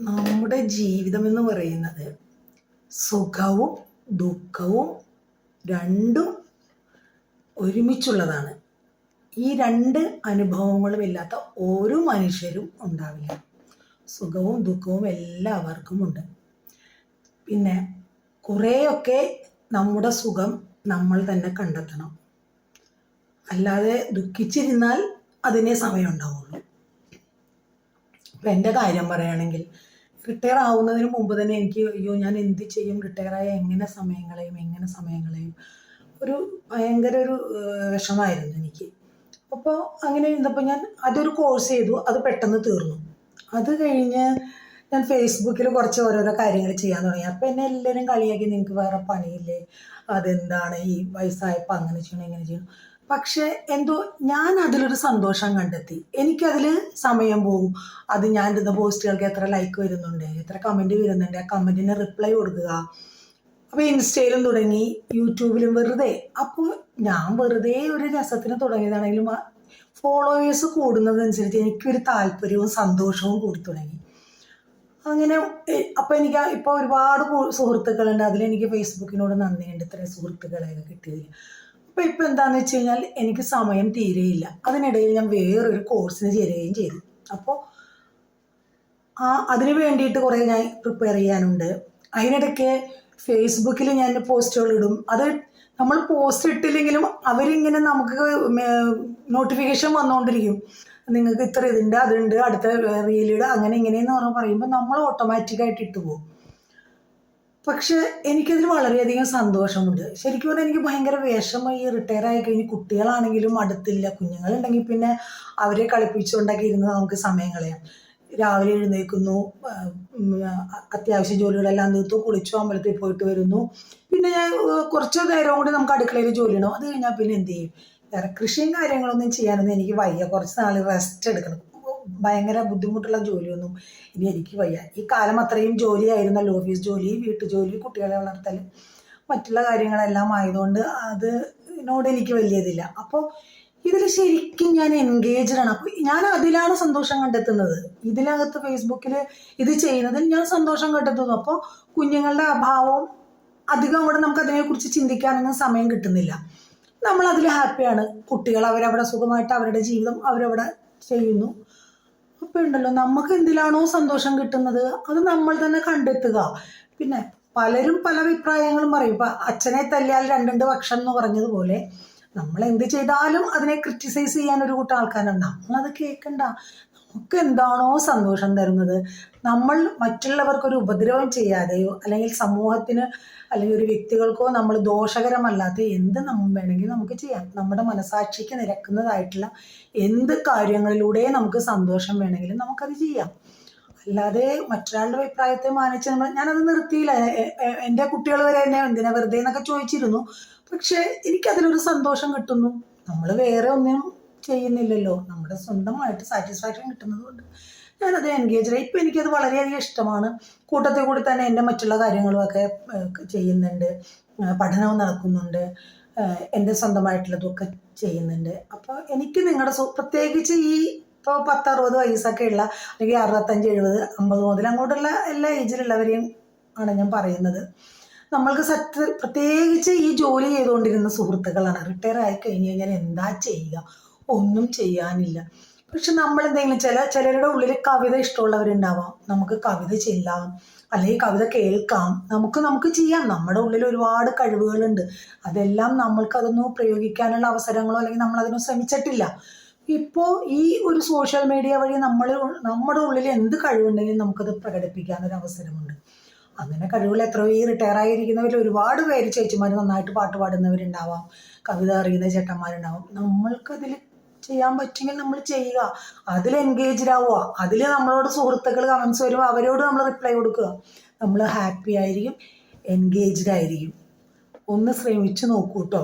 നമ്മുടെ ജീവിതം എന്ന് പറയുന്നത് സുഖവും ദുഃഖവും രണ്ടും ഒരുമിച്ചുള്ളതാണ്. ഈ രണ്ട് അനുഭവങ്ങളും ഇല്ലാത്ത ഒരു മനുഷ്യരും ഉണ്ടാവില്ല. സുഖവും ദുഃഖവും എല്ലാവർക്കും ഉണ്ട്. പിന്നെ കുറേയൊക്കെ നമ്മുടെ സുഖം നമ്മൾ തന്നെ കണ്ടെത്തണം. അല്ലാതെ ദുഃഖിച്ചിരുന്നാൽ അതിനെ സമയം ഉണ്ടാവുള്ളൂ ഇപ്പം എന്റെ കാര്യം പറയുകയാണെങ്കിൽ റിട്ടയർ ആവുന്നതിന് മുമ്പ് തന്നെ എനിക്ക് അയ്യോ ഞാൻ എന്ത് ചെയ്യും? റിട്ടയറായ എങ്ങനെ സമയം കളയും എങ്ങനെ സമയം കളയും ഒരു ഭയങ്കര ഒരു വിഷമായിരുന്നു എനിക്ക്. അപ്പോൾ അങ്ങനെ ഇരുന്നപ്പോൾ ഞാൻ അതൊരു കോഴ്സ് ചെയ്തു. അത് പെട്ടെന്ന് തീർന്നു. അത് കഴിഞ്ഞ് ഞാൻ ഫേസ്ബുക്കിൽ കുറച്ച് ഓരോരോ കാര്യങ്ങൾ ചെയ്യാൻ തുടങ്ങി. അപ്പം എന്നെ എല്ലാവരും കളിയാക്കി നിങ്ങൾക്ക് വേറെ പണിയില്ലേ? അതെന്താണ്? ഈ വയസ്സായപ്പോൾ അങ്ങനെ ചെയ്യണം ഇങ്ങനെ ചെയ്യണം? പക്ഷെ എന്തോ ഞാൻ അതിലൊരു സന്തോഷം കണ്ടെത്തി. എനിക്കതിൽ സമയം പോകും അത് ഞാൻ ഇടുന്ന പോസ്റ്റുകൾക്ക് എത്ര ലൈക്ക് വരുന്നുണ്ട് എത്ര കമന്റ് വരുന്നുണ്ട് ആ കമന്റിന് റിപ്ലൈ കൊടുക്കുക. അപ്പോൾ ഇൻസ്റ്റയിലും തുടങ്ങി യൂട്യൂബിലും വെറുതെ. അപ്പോൾ ഞാൻ വെറുതെ ഒരു രസത്തിന് തുടങ്ങിയതാണെങ്കിലും ഫോളോവേഴ്സ് കൂടുന്നതനുസരിച്ച് എനിക്കൊരു താല്പര്യവും സന്തോഷവും കൂടി തുടങ്ങി. അങ്ങനെ അപ്പോൾ എനിക്ക് ഇപ്പോൾ ഒരുപാട് സുഹൃത്തുക്കളുണ്ട്. അതിലെനിക്ക് ഫേസ്ബുക്കിനോട് നന്ദിയുണ്ട്. ഇത്രയും സുഹൃത്തുക്കളെയൊക്കെ കിട്ടിയതിൽ അപ്പോൾ ഇപ്പൊ എന്താണെന്ന് വെച്ച് കഴിഞ്ഞാൽ എനിക്ക് സമയം തീരെയില്ല. അതിനിടയിൽ ഞാൻ വേറൊരു കോഴ്സിന് ചേരുകയും ചെയ്തു. അപ്പോൾ ആ അതിന് വേണ്ടിയിട്ട് കുറേ ഞാൻ പ്രിപ്പയർ ചെയ്യാനുണ്ട്. അതിനിടയ്ക്ക് ഫേസ്ബുക്കിൽ ഞാൻ പോസ്റ്റുകൾ ഇടും. അത് നമ്മൾ പോസ്റ്റ് ഇട്ടില്ലെങ്കിലും അവരിങ്ങനെ നമുക്ക് നോട്ടിഫിക്കേഷൻ വന്നുകൊണ്ടിരിക്കും നിങ്ങൾക്ക് ഇത്ര ഇതുണ്ട് അതുണ്ട് അടുത്ത റീലിട് അങ്ങനെ ഇങ്ങനെയെന്ന് പറഞ്ഞ് പറയുമ്പോൾ നമ്മൾ ഓട്ടോമാറ്റിക്കായിട്ട് ഇട്ടു പോകും. പക്ഷെ എനിക്കതിൽ വളരെയധികം സന്തോഷമുണ്ട്. ശരിക്കും പറഞ്ഞാൽ എനിക്ക് ഭയങ്കര വിഷമം ഈ റിട്ടയർ ആയി കഴിഞ്ഞ് കുട്ടികളാണെങ്കിലും അടുത്തില്ല കുഞ്ഞുങ്ങളുണ്ടെങ്കിൽ പിന്നെ അവരെ കളിപ്പിച്ചുകൊണ്ടൊക്കെ ഇരുന്ന് നമുക്ക് സമയം കളയാം. രാവിലെ എഴുന്നേൽക്കുന്നു അത്യാവശ്യ ജോലികളെല്ലാം തീർത്തു കുളിച്ചു അമ്പലത്തിൽ പോയിട്ട് വരുന്നു. പിന്നെ ഞാൻ കുറച്ച് നേരം കൂടി നമുക്ക് അടുക്കളയിൽ ജോലി ഉണ്ടാവും അത് കഴിഞ്ഞാൽ പിന്നെ എന്ത് ചെയ്യും? വേറെ കൃഷിയും കാര്യങ്ങളൊന്നും ചെയ്യാനൊന്നും എനിക്ക് വയ്യ. കുറച്ച് നാൾ റെസ്റ്റ് എടുക്കണം. ഭയങ്കര ബുദ്ധിമുട്ടുള്ള ജോലിയൊന്നും ഇനി എനിക്ക് വയ്യ. ഈ കാലം അത്രയും ജോലിയായിരുന്നല്ലോ. ഓഫീസ് ജോലി വീട്ടുജോലി കുട്ടികളെ വളർത്തൽ മറ്റുള്ള കാര്യങ്ങളെല്ലാം ആയതുകൊണ്ട് അത് ഇതിനോട് എനിക്ക് വലിയതില്ല. അപ്പോൾ ഇതിൽ ശരിക്കും ഞാൻ എൻഗേജ്ഡ് ആണ്. അപ്പോൾ ഞാൻ അതിലാണ് സന്തോഷം കണ്ടെത്തുന്നത്. ഇതിനകത്ത് ഫേസ്ബുക്കിൽ ഇത് ചെയ്യുന്നതിൽ ഞാൻ സന്തോഷം കണ്ടെത്തുന്നു. അപ്പോൾ കുഞ്ഞുങ്ങളുടെ അഭാവം അധികം അവിടെ നമുക്ക് അതിനെക്കുറിച്ച് ചിന്തിക്കാനൊന്നും സമയം കിട്ടുന്നില്ല. നമ്മൾ അതിൽ ഹാപ്പിയാണ് കുട്ടികൾ അവരവിടെ സുഖമായിട്ട് അവരുടെ ജീവിതം അവരവിടെ ചെയ്യുന്നു. ഉണ്ടല്ലോ നമുക്ക് എന്തിലാണോ സന്തോഷം കിട്ടുന്നത് അത് നമ്മൾ തന്നെ കണ്ടെത്തുക. പിന്നെ പലരും പല അഭിപ്രായങ്ങളും പറയും. ഇപ്പം അച്ഛനെ തല്ലിയാൽ രണ്ടുണ്ട് പക്ഷം എന്ന് പറഞ്ഞതുപോലെ നമ്മൾ എന്ത് ചെയ്താലും അതിനെ ക്രിറ്റിസൈസ് ചെയ്യാൻ ഒരു കൂട്ടം ആൾക്കാരുണ്ട്. നമ്മളത് കേൾക്കണ്ട നമുക്ക് എന്താണോ സന്തോഷം തരുന്നത്. നമ്മൾ മറ്റുള്ളവർക്കൊരു ഉപദ്രവം ചെയ്യാതെയോ അല്ലെങ്കിൽ സമൂഹത്തിന് അല്ലെങ്കിൽ ഒരു വ്യക്തികൾക്കോ നമ്മൾ ദോഷകരമല്ലാത്ത എന്ത് നമ്മൾ വേണമെങ്കിൽ നമുക്ക് ചെയ്യാം. നമ്മുടെ മനസാക്ഷിക്ക് നിരക്കുന്നതായിട്ടുള്ള എന്ത് കാര്യങ്ങളിലൂടെ നമുക്ക് സന്തോഷം വേണമെങ്കിലും നമുക്കത് ചെയ്യാം. അല്ലാതെ മറ്റൊരാളുടെ അഭിപ്രായത്തെ മാനിച്ച് നമ്മൾ ഞാനത് നിർത്തിയില്ല. എന്റെ കുട്ടികൾ വരെ എന്നെ എന്തിനാ വെറുതെ എന്നൊക്കെ ചോദിച്ചിരുന്നു. പക്ഷേ എനിക്കതിലൊരു സന്തോഷം കിട്ടുന്നു. നമ്മൾ വേറെ ഒന്നും ചെയ്യുന്നില്ലല്ലോ. നമ്മുടെ സ്വന്തമായിട്ട് സാറ്റിസ്ഫാക്ഷൻ കിട്ടുന്നത് കൊണ്ട് ഞാനത് എൻഗേജ് ആയി ഇപ്പം എനിക്കത് വളരെയധികം ഇഷ്ടമാണ്. കൂട്ടത്തിൽ കൂടി തന്നെ എന്റെ മറ്റുള്ള കാര്യങ്ങളുമൊക്കെ ചെയ്യുന്നുണ്ട്. പഠനവും നടക്കുന്നുണ്ട്. എന്റെ സ്വന്തമായിട്ടുള്ളതൊക്കെ ചെയ്യുന്നുണ്ട്. അപ്പോൾ എനിക്ക് നിങ്ങളുടെ പ്രത്യേകിച്ച് ഈ ഇപ്പോൾ പത്ത് അറുപത് വയസ്സൊക്കെ ഉള്ള അല്ലെങ്കിൽ അറുപത്തഞ്ച് എഴുപത് അമ്പത് മുതൽ അങ്ങോട്ടുള്ള എല്ലാ ഏജിലുള്ളവരെയും ആണ് ഞാൻ പറയുന്നത്. നമ്മൾക്ക് സത്യ പ്രത്യേകിച്ച് ഈ ജോലി ചെയ്തുകൊണ്ടിരുന്ന സുഹൃത്തുക്കളാണ്. റിട്ടയർ ആയി കഴിഞ്ഞ് കഴിഞ്ഞാൽ എന്താ ചെയ്യുക? ഒന്നും ചെയ്യാനില്ല. പക്ഷെ നമ്മൾ എന്തെങ്കിലും ചില ചിലരുടെ ഉള്ളിൽ കവിത ഇഷ്ടമുള്ളവരുണ്ടാവാം. നമുക്ക് കവിത ചെല്ലാം അല്ലെങ്കിൽ കവിത കേൾക്കാം. നമുക്ക് നമുക്ക് ചെയ്യാം. നമ്മുടെ ഉള്ളിൽ ഒരുപാട് കഴിവുകളുണ്ട്. അതെല്ലാം നമ്മൾക്ക് അതൊന്നും പ്രയോഗിക്കാനുള്ള അവസരങ്ങളോ അല്ലെങ്കിൽ നമ്മൾ അതിനൊന്നും ശ്രമിച്ചിട്ടില്ല. ഇപ്പോൾ ഈ ഒരു സോഷ്യൽ മീഡിയ വഴി നമ്മൾ നമ്മുടെ ഉള്ളിൽ എന്ത് കഴിവുണ്ടെങ്കിലും നമുക്കത് പ്രകടിപ്പിക്കാനൊരു അവസരമുണ്ട്. അങ്ങനെ കഴിവുകൾ എത്രയോ ഈ റിട്ടയർ ആയിരിക്കുന്നവരിൽ ഒരുപാട് പേര് ചേച്ചിമാർ നന്നായിട്ട് പാട്ട് പാടുന്നവരുണ്ടാവാം. കവിത അറിയുന്ന ചേട്ടന്മാരുണ്ടാവാം. നമ്മൾക്കതിൽ ചെയ്യാൻ പറ്റുമെങ്കിൽ നമ്മൾ ചെയ്യുക. അതിൽ എൻഗേജ്ഡ് ആവുക. അതിൽ നമ്മളോട് സുഹൃത്തുക്കൾ കമൻസ് വരുമ്പോൾ അവരോട് നമ്മൾ റിപ്ലൈ കൊടുക്കുക. നമ്മൾ ഹാപ്പി ആയിരിക്കും എൻഗേജ്ഡ് ആയിരിക്കും. ഒന്ന് ശ്രമിച്ചു നോക്കൂ കേട്ടോ